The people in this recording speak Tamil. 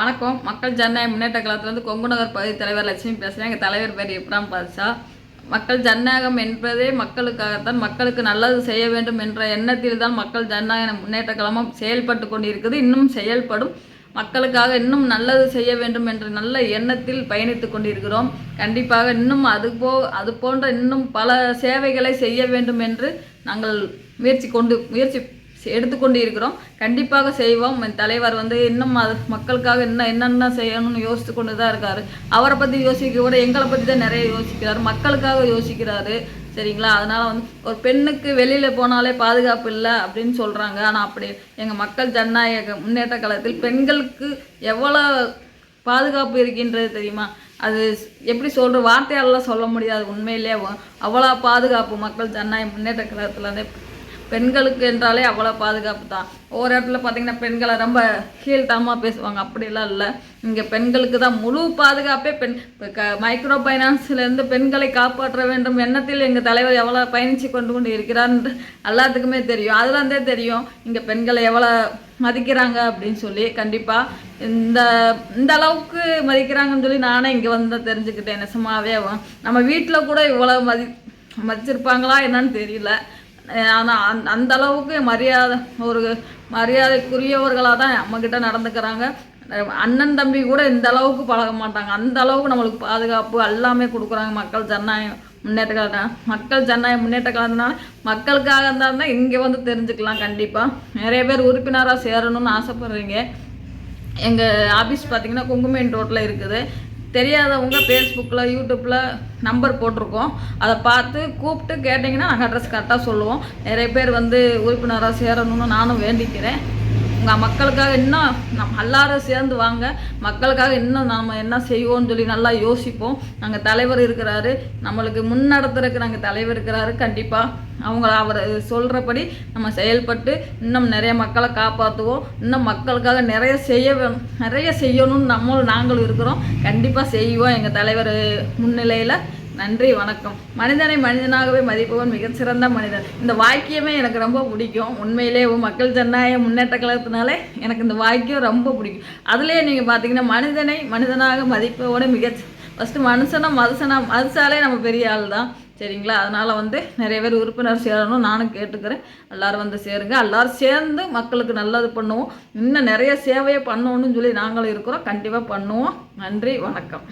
வணக்கம். மக்கள் ஜனநாயக முன்னேற்ற கழகத்திலிருந்து கொங்கு நகர் பகுதி தலைவர் லட்சுமி பேசுகிறேன் எங்கள் தலைவர் பேர் இப்ராம் பாட்ஷா மக்கள் ஜனநாயகம் என்பதே மக்களுக்காகத்தான் மக்களுக்கு நல்லது செய்ய வேண்டும் என்ற எண்ணத்தில் தான் மக்கள் ஜனநாயக முன்னேற்ற கழகம் செயல்பட்டு கொண்டிருக்குது. இன்னும் செயல்படும். மக்களுக்காக இன்னும் நல்லது செய்ய வேண்டும் என்ற நல்ல எண்ணத்தில் பயணித்து கொண்டிருக்கிறோம். கண்டிப்பாக இன்னும் அது போ அது போன்ற இன்னும் பல சேவைகளை செய்ய வேண்டும் என்று நாங்கள் முயற்சி கொண்டு முயற்சி எடுத்துக்கொண்டு இருக்கிறோம் கண்டிப்பாக செய்வோம். என் தலைவர் வந்து இன்னும் அது மக்களுக்காக இன்னும் என்னென்ன செய்யணும்னு யோசித்து கொண்டு தான் இருக்காரு. அவரை பற்றி யோசிக்க விட எங்களை பற்றி தான் நிறைய யோசிக்கிறார். மக்களுக்காக யோசிக்கிறாரு. சரிங்களா? அதனால் வந்து ஒரு பெண்ணுக்கு வெளியில் போனாலே பாதுகாப்பு இல்லை அப்படின்னு சொல்கிறாங்க ஆனால் அப்படி எங்கள் மக்கள் ஜனநாயக முன்னேற்ற காலத்தில் பெண்களுக்கு எவ்வளோ பாதுகாப்பு இருக்கின்றது தெரியுமா? அது எப்படி சொல்கிற வார்த்தையாலலாம் சொல்ல முடியாது. உண்மையிலே அவ்வளோ பாதுகாப்பு மக்கள் ஜனநாயக முன்னேற்ற கழகத்தில் வந்து பெண்களுக்கு என்றாலே அவ்வளோ பாதுகாப்பு தான். ஒவ்வொரு இடத்துல பார்த்தீங்கன்னா பெண்களை ரொம்ப கீழ்த்தரமாக பேசுவாங்க. அப்படிலாம் இல்லை. இங்கே பெண்களுக்கு தான் முழு பாதுகாப்பே பெண் இப்போ க மைக்ரோ ஃபைனான்ஸ்லேருந்து பெண்களை காப்பாற்ற வேண்டும் எண்ணத்தில் எங்கள் தலைவர் எவ்வளோ பயணித்து கொண்டு கொண்டு இருக்கிறான்னு எல்லாத்துக்குமே தெரியும். அதுலேருந்தே தெரியும். இங்கே பெண்களை எவ்வளோ மதிக்கிறாங்க அப்படின்னு சொல்லி. கண்டிப்பாக இந்த இந்த அளவுக்கு மதிக்கிறாங்கன்னு சொல்லி நானே இங்கே வந்து தெரிஞ்சுக்கிட்டேன். நெசமாவே நம்ம வீட்டில் கூட இவ்வளோ மதி மதிச்சிருப்பாங்களா என்னன்னு தெரியல. ஆனால் அந் அந்த அளவுக்கு மரியாதை ஒரு மரியாதைக்குரியவர்களாக தான் நம்மக்கிட்ட நடந்துக்கிறாங்க. அண்ணன் தம்பி கூட இந்த அளவுக்கு பழக மாட்டாங்க. அந்த அளவுக்கு நம்மளுக்கு பாதுகாப்பு எல்லாமே கொடுக்குறாங்க மக்கள் ஜனநாயகம் முன்னேற்ற கழகம் மக்கள் ஜனநாயக முன்னேற்ற கழகத்தினால மக்களுக்காக இருந்தால் தான் இங்கே வந்து தெரிஞ்சுக்கலாம் கண்டிப்பாக நிறைய பேர் உறுப்பினராக சேரணும்னு ஆசைப்பட்றீங்க. எங்கள் ஆஃபீஸ் பார்த்தீங்கன்னா குங்குமேன் ரோட்டில் இருக்குது. தெரியாதவங்க ஃபேஸ்புக்கில் யூடியூப்பில் நம்பர் போட்டிருக்கோம். அதை பார்த்து கூப்பிட்டு கேட்டிங்கன்னா நாங்கள் அட்ரஸ் கரெக்டாக சொல்லுவோம். நிறைய பேர் வந்து உறுப்பினராக சேரணும்னு நானும் வேண்டிக்கிறேன். உங்கள் மக்களுக்காக இன்னும் நம் எல்லாரும் சேர்ந்து வாங்க. மக்களுக்காக இன்னும் நாம் என்ன செய்வோம்னு சொல்லி நல்லா யோசிப்போம். நாங்கள் தலைவர் இருக்கிறாரு. நம்மளுக்கு முன்னடத்துறதுக்கு நாங்கள் தலைவர் இருக்கிறாரு. கண்டிப்பாக அவங்க அவர் சொல்கிறபடி நம்ம செயல்பட்டு இன்னும் நிறைய மக்களை காப்பாற்றுவோம் இன்னும் மக்களுக்காக நிறைய செய்ய வே- நிறைய செய்யணும்னு நம்மளும் நாங்களும் இருக்கிறோம். கண்டிப்பாக செய்வோம் எங்கள் தலைவர் முன்னிலையில். நன்றி வணக்கம். மனிதனை மனிதனாகவே மதிப்பவன் மிகச்சிறந்த மனிதன். இந்த வாக்கியமே எனக்கு ரொம்ப பிடிக்கும். உண்மையிலே மக்கள் ஜனநாயக முன்னேற்ற கழகத்தினாலே எனக்கு இந்த வாக்கியம் ரொம்ப பிடிக்கும். அதுலேயே நீங்கள் பார்த்தீங்கன்னா மனிதனை மனிதனாக மதிப்பவனே மிக ஃபஸ்ட்டு மனுஷனா மதுசனா மதுசாலே நம்ம பெரிய ஆள் தான் சரிங்களா? அதனால் வந்து நிறைய பேர் உறுப்பினர் சேரணும் நானும் கேட்டுக்கிறேன். எல்லாரும் வந்து சேருங்க. எல்லாரும் சேர்ந்து மக்களுக்கு நல்லது பண்ணுவோம். இன்னும் நிறைய சேவையை பண்ணணும்னு சொல்லி நாங்களும் இருக்கிறோம். கண்டிப்பாக பண்ணுவோம். நன்றி வணக்கம்.